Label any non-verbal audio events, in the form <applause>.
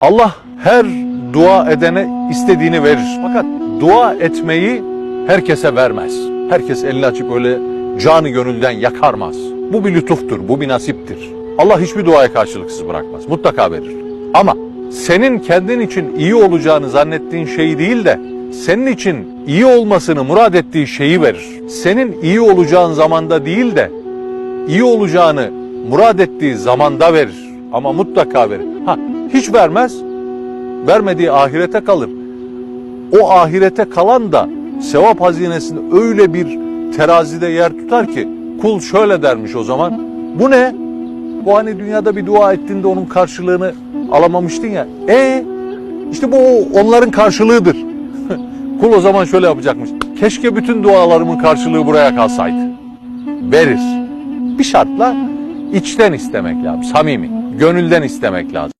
Allah her dua edene istediğini verir. Fakat dua etmeyi herkese vermez. Herkes elini açıp öyle canı gönülden yakarmaz. Bu bir lütuftur, bu bir nasiptir. Allah hiçbir duaya karşılıksız bırakmaz. Mutlaka verir. Ama senin kendin için iyi olacağını zannettiğin şeyi değil de senin için iyi olmasını murad ettiği şeyi verir. Senin iyi olacağın zamanda değil de iyi olacağını murad ettiği zamanda verir. Ama mutlaka verir. Hiç vermez. Vermediği ahirete kalır. O ahirete kalan da sevap hazinesinde öyle bir terazide yer tutar ki kul şöyle dermiş o zaman. Bu ne? Bu hani dünyada bir dua ettiğinde onun karşılığını alamamıştın ya. E işte bu onların karşılığıdır. <laughs> Kul o zaman şöyle yapacakmış. Keşke bütün dualarımın karşılığı buraya kalsaydı. Verir. Bir şartla içten istemek lazım. Samimi. Gönülden istemek lazım.